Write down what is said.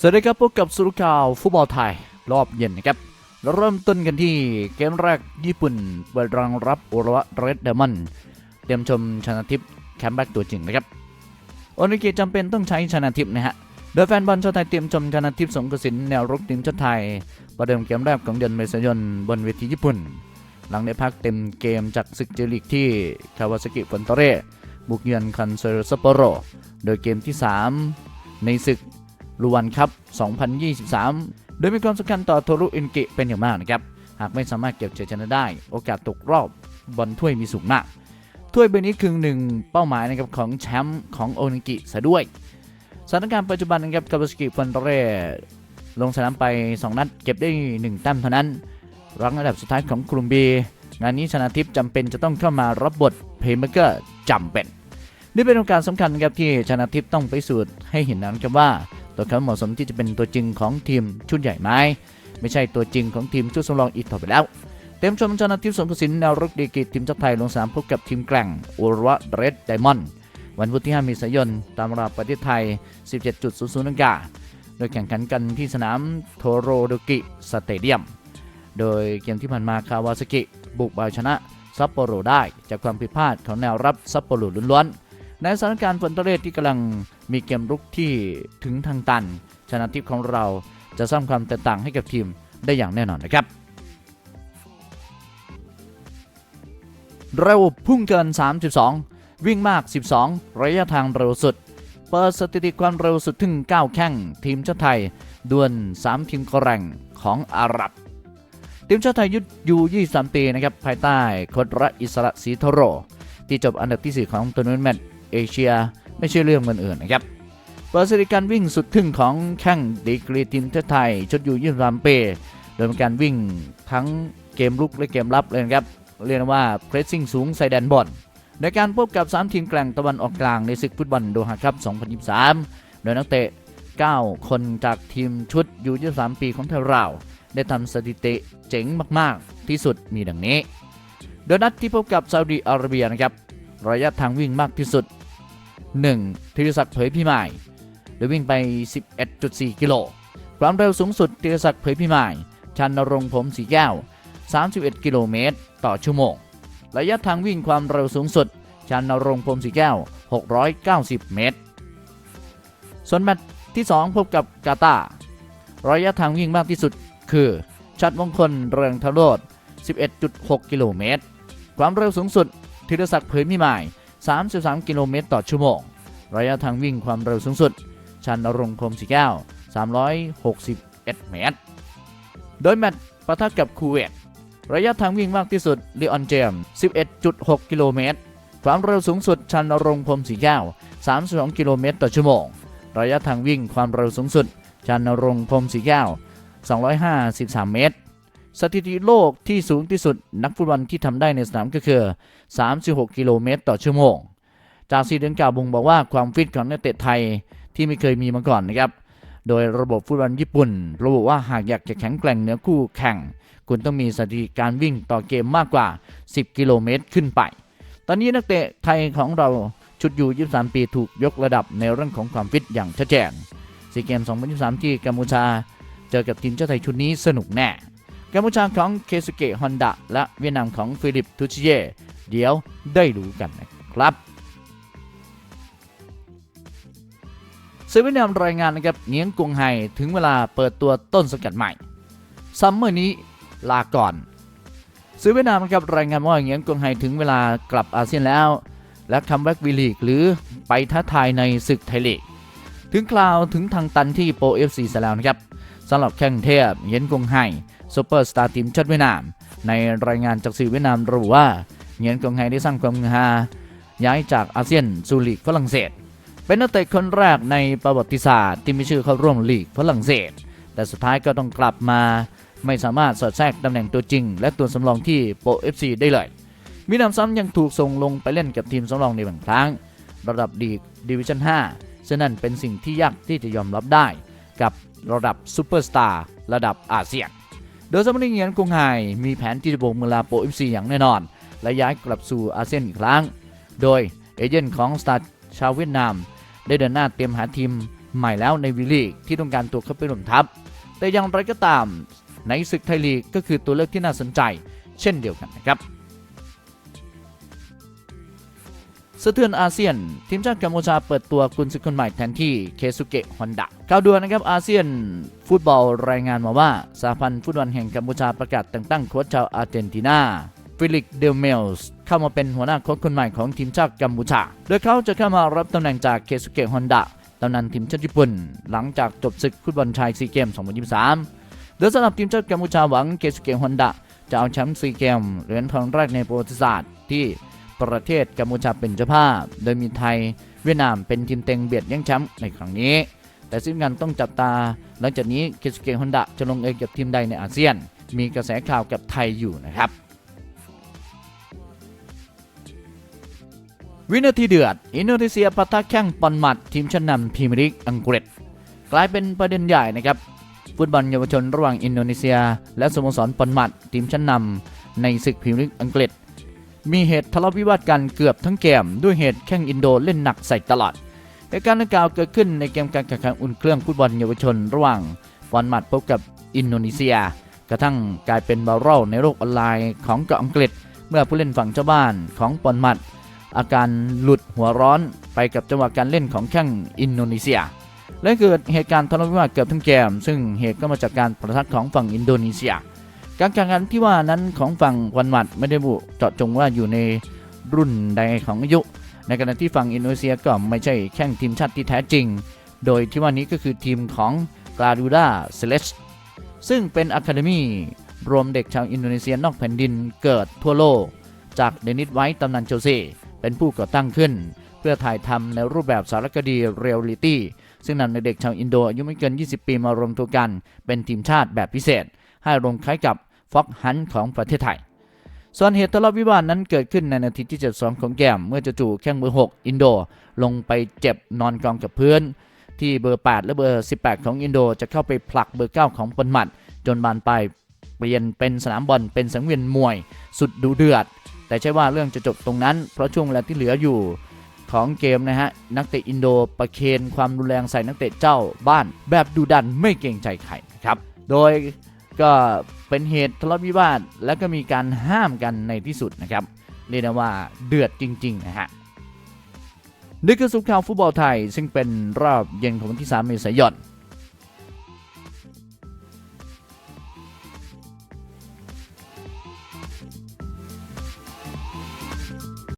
สวัสดีครับพบกับสุรุข่าวฟุตบอลไทยรอบเย็นนะครับเราเริ่มต้นกันที่เกมแรกญี่ปุ่นเปิดรางรับโอระวะเรดเดมอนเตรียมชมชนะทิพย์แคมป์แบ็กตัวจริงนะครับโอนิกิจำเป็นต้องใช้ชนะทิพย์นะฮะโดยแฟนบอลชาวไทยเตรียมชมชนะทิพย์สงกระสินแนวรุกทีมชาติไทย ประเดิมเกมแรกของเดือนเมษายนบนเวทีญี่ปุ่น หลังได้พักเต็มเกมจากศึกเจลีกที่คาวาซากิฟอนโตเร่บุกเยือนคันเซอร์ซัปโปโรโดยเกมที่ 3 ในศึก ลูวันครับ2023 โดยมีความสำคัญต่อโทรุอินกิเป็นอย่างมากนะครับ หากไม่สามารถเก็บชัยชนะได้ โอกาสตกรอบบอลถ้วยมีสูงมาก ถ้วยใบนี้คือหนึ่งเป้าหมายนะครับของแชมป์ของโอนิกิซะด้วย สถานการณ์ปัจจุบันนะครับกาบสกิฟันเร่ลงสนามไป 2 นัดเก็บได้ 1 แต้มเท่านั้นรังอันดับสุดท้ายของกลุ่ม B งานนี้ชนะทิพย์จำเป็นจะต้องเข้ามารับบทเพย์เมเกอร์จำเป็น นี่เป็นโอกาสสำคัญนะครับที่ชนะทิพย์ต้องไปสูตรให้เห็นนะครับว่า ตัวเขาเหมาะสมที่จะเป็นตัวจริงของทีมชุดใหญ่ไหมไม่ใช่ตัวจริงของทีมชุดสำรองอีกต่อไปแล้ว เต็มชมชนะทิพย์สงกระสินแนวรุกดีกรีทีมชาติไทยลงสนามพบกับทีมแกร่งอุรวะเรดไดมอนด์วันพุธที่5มีสายน ตามเวลาประเทศไทย 17.00นนโดยแข่งขันกันที่สนามโทโรโดกิสเตเดียม โดยเกมที่ผ่านมาคาวาซากิ บุกเอาชนะซัปโปโรได้ จากความผิดพลาดของแนวรับซัปโปโรล้วนๆในสถานการณ์ฝนตะเลที่กำลัง มีเกมรุกที่ถึงทางตัน ชนะทิพย์ของเราจะสร้างความแตกต่างให้กับทีมได้อย่างแน่นอนนะครับ เร็วพุ่งเกิน 32 วิ่งมาก 12 ระยะทางเร็วสุด เปิดสถิติความเร็วสุดถึง 9 แข้ง ทีมชาติไทยดวล 3 ทีมกร่งของอาหรับทีมชาติไทยยุดยู23ปีนะครับ ภายใต้โค้ชระอิสระศรีทโร ที่จบอันดับที่ 4 ของทัวร์นาเมนต์เอเชีย ไม่ใช่เรื่องเงินอื่นนะครับเปิดสถิติการวิ่งสุดทึ่งของแข้งดีกรีทีมชาติไทยชุดอยู่23ปีโดยเป็นการวิ่งทั้งเกมลุกและเกมรับเลยนะครับเรียกว่าเพรสซิ่งสูงใส่แดนบอลในการพบกับ 3 ทีมแกร่งตะวันออกกลางในศึกฟุตบอลโดฮาครับ 2023 โดยนักเตะ 9 คนจากทีมชุดอยู่23 ปีของไทยเราได้ทำสถิติเจ๋งมาก ๆ ที่สุดมีดังนี้ โดยนัดที่พบกับซาอุดีอาระเบียนะครับ ระยะทางวิ่งมากที่สุด 1. ธีรศักดิ์เผยพิมายโดยวิ่งไป 11.4 กิโล ความเร็วสูงสุดธีรศักดิ์เผยพิมายชันนรงผมสีแก้ว 31 กิโลเมตร ต่อชั่วโมง ระยะทางวิ่งความเร็วสูงสุดชันนรงค์พรมสีแก้ว 690 เมตร ส่วนแมตช์ที่ 2 พบกับกาตาระยะทางวิ่งมากที่สุดคือชัดมงคลเรืองทะโรด11.6 กิโลเมตร ความเร็วสูงสุดธีรศักดิ์เผยพิมาย 33 กิโลเมตรต่อชั่วโมง ระยะทางวิ่งความเร็วสูงสุด ชันนรงค์พรหมสีแก้ว 361 เมตร โดยแมตช์ปะทะกับคูเวต ระยะทางวิ่งมากที่สุดลีออนเจมส์11.6 กิโลเมตร ความเร็วสูงสุดชันนรงค์พรหมสีแก้ว 32 กิโลเมตรต่อชั่วโมง ระยะทางวิ่งความเร็วสูงสุดชันนรงค์พรหมสีแก้ว 253 เมตร สถิติโลกที่สูงที่สุดนักฟุตบอลที่ทำได้ในสนามก็คือ 36 กิโลเมตรต่อชั่วโมง จากซีเดนกล่าวบ่งบอกว่าความฟิตของนักเตะไทยที่ไม่เคยมีมาก่อนนะครับ โดยระบบฟุตบอลญี่ปุ่น ระบุว่าหากอยากจะแข็งแกร่งเหนือคู่แข่ง คุณต้องมีสถิติการวิ่งต่อเกมมากกว่า 10 กิโลเมตรขึ้นไป ตอนนี้นักเตะไทยของเราชุดอยู่ 23 ปีถูกยกระดับในเรื่องของความฟิตอย่างชัดเจนซีเกม 2023 ที่กัมพูชา เจอกับทีมชาติไทยชุดนี้สนุกแน่ กัมพูชาของเคสุเกะฮอนดะและเวียดนามของฟิลิปทูชิเย่เดี๋ยวได้รู้กันนะครับสื่อเวียดนามรายงานนะครับเนียงกวงไฮถึงเวลาเปิดตัวต้นสกัดใหม่ซัมเมอร์นี้ลาก่อนสื่อเวียดนามนะครับรายงานว่าเนียงกวงไฮถึงเวลากลับอาเซียนแล้ว และคัมแบ็กวีลีกหรือไปท้าทายในศึกไทยลีกถึงคราวถึงทางตันที่โปรเอฟซีซะแล้วนะครับสำหรับแข้งเทพเย็นกวงไฮ ซูเปอร์สตาร์ทีมชาติเวียดนาม ในรายงานจากสื่อเวียดนามระบุว่าเหงียนกงไฮได้สร้างความฮือฮาย้ายจากอาเซียนสู่ลีกฝรั่งเศส เป็นนักเตะคนแรกในประวัติศาสตร์ที่มีชื่อเข้าร่วมลีกฝรั่งเศส แต่สุดท้ายก็ต้องกลับมา ไม่สามารถสอดแทรกตำแหน่งตัวจริง และตัวสำรองที่โปรเอฟซีได้เลยมีนำซ้ำยังถูกส่งลงไปเล่นกับทีมสำรองในบางครั้ง ระดับลีดิวิชั่น 5 ซึ่งนั่นเป็นสิ่งที่ยากที่จะยอมรับได้ กับระดับซูเปอร์สตาร์ระดับอาเซียน โดยสมนิเงียนกรุงไฮมีแผนที่จะบุกมือลาโปเอฟซีอย่างแน่นอน และย้ายกลับสู่อาเซียนอีกครั้ง โดยเอเจนต์ของสตาร์ชาวเวียดนาม ได้เดินหน้าเตรียมหาทีมใหม่แล้วในวิลีกที่ต้องการตัวเข้าไปร่วมทัพ แต่อย่างไรก็ตามในศึกไทยลีกก็คือตัวเลือกที่น่าสนใจ เช่นเดียวกันนะครับ สะเทือนอาเซียน ทีมชาติกัมพูชาเปิดตัวกุนซือคนใหม่แทนที่เคซุเกะฮอนดะข่าวด่วนนะครับอาเซียน ฟุตบอลรายงานมาว่าสหพันธ์ฟุตบอลแห่งกัมพูชาประกาศแต่งตั้งโค้ชชาวอาร์เจนตินาฟิลิกเดลเมลส์เข้ามาเป็นหัวหน้าโค้ชคนใหม่ของทีมชาติกัมพูชา โดยเขาจะเข้ามารับตำแหน่งจากเคซุเกะฮอนดะตำนานทีมชาติญี่ปุ่น หลังจากจบศึกฟุตบอลชายซีเกม 2023 โดยสำหรับทีมชาติกัมพูชาหวังเคซุเกะฮอนดะจะเอาแชมป์ซีเกมเหรียญทองแรกในประวัติศาสตร์ที่ ประเทศกัมพูชาเป็นเจ้าภาพ โดยมีไทยเวียดนามเป็นทีมเต็งเบียดแย่งแชมป์ในครั้งนี้ แต่ซึ่งกันต้องจับตา หลังจากนี้เคสเกฮอนดะจะลงเอยกับทีมใดในอาเซียน มีกระแสข่าวกับไทยอยู่นะครับ วินาทีเดือด อินโดนีเซียปะทะแข้งปอนมัด ทีมชั้นนำพรีเมียร์ลีกอังกฤษ กลายเป็นประเด็นใหญ่นะครับฟุตบอลเยาวชนระหว่างอินโดนีเซีย และสโมสรปอนมัดทีมชั้นนำในศึกพรีเมียร์ลีกอังกฤษ มีเหตุทะเลาะวิวาทกันเกือบทั้งเกม ด้วยเหตุแข่งอินโดเล่นหนักใส่ตลอดเหตุการณ์ดังกล่าวเกิดขึ้นในเกมการแข่งขันอุ่นเครื่องฟุตบอลเยาวชน ระหว่างฟอนมัดพบกับอินโดนีเซีย กระทั่งกลายเป็นบาร์เรลในโลกออนไลน์ของเกาะอังกฤษ เมื่อผู้เล่นฝั่งเจ้าบ้านของปอนมัด อาการหลุดหัวร้อนไปกับจังหวะการเล่นของแข้งอินโดนีเซีย และเกิดเหตุการณ์ทะเลาะวิวาทเกือบทั้งเกม ซึ่งเหตุก็มาจากการประทัดของฝั่งอินโดนีเซีย การแข่งขันที่ว่านั้นของฝั่งวันหมัดไม่ได้บุเจาะจงว่าอยู่ในรุ่นใดของอายุ ในขณะที่ฝั่งอินโดนีเซียก็ไม่ใช่แข่งทีมชาติที่แท้จริง โดยที่ว่านี้ก็คือทีมของกราดูดาเซเลสซึ่งเป็นอะคาเดมีรวมเด็กชาวอินโดนีเซียนอกแผ่นดินเกิดทั่วโลก จากเดนิสไวท์ตำนานเชลซีเป็นผู้ก่อตั้งขึ้น เพื่อถ่ายทำในรูปแบบสารคดีเรียลลิตี้ซึ่งนำเด็กชาวอินโดอายุไม่เกิน 20 ปีมารวมตัวกัน เป็นทีมชาติแบบพิเศษ ให้ลงคล้ายกับ ฟอกฮันของประเทศไทย ส่วนเหตุทะเลาะวิวาทนั้นเกิดขึ้นในนาทีที่ 72 ของแกม เมื่อจู่ๆแข้งเบอร์ 6 อินโด ลงไปเจ็บนอนกองกับพื้น ที่เบอร์ 8 และเบอร์ 18 ของอินโด จะเข้าไปผลักเบอร์ 9 ของปนหมัด จนบานปลายเปลี่ยนเป็นสนามบอลเป็นสังเวียนมวย สุดดุเดือด แต่ใช่ว่าเรื่องจะจบตรงนั้น เพราะช่วงเวลาที่เหลืออยู่ของเกมนะฮะ นักเตะอินโดประเคนความรุนแรงใส่นักเตะเจ้าบ้านแบบดุดันไม่เกรงใจใครครับ โดยก็ เป็นเหตุทะเลาะวิวาท และก็มีการห้ามกันในที่สุดนะครับเรียกได้ว่าเดือดจริงๆนะฮะนี่คือสุขข่าวฟุตบอลไทย ซึ่งเป็นรอบเย็นของวันที่ 3 เมษายน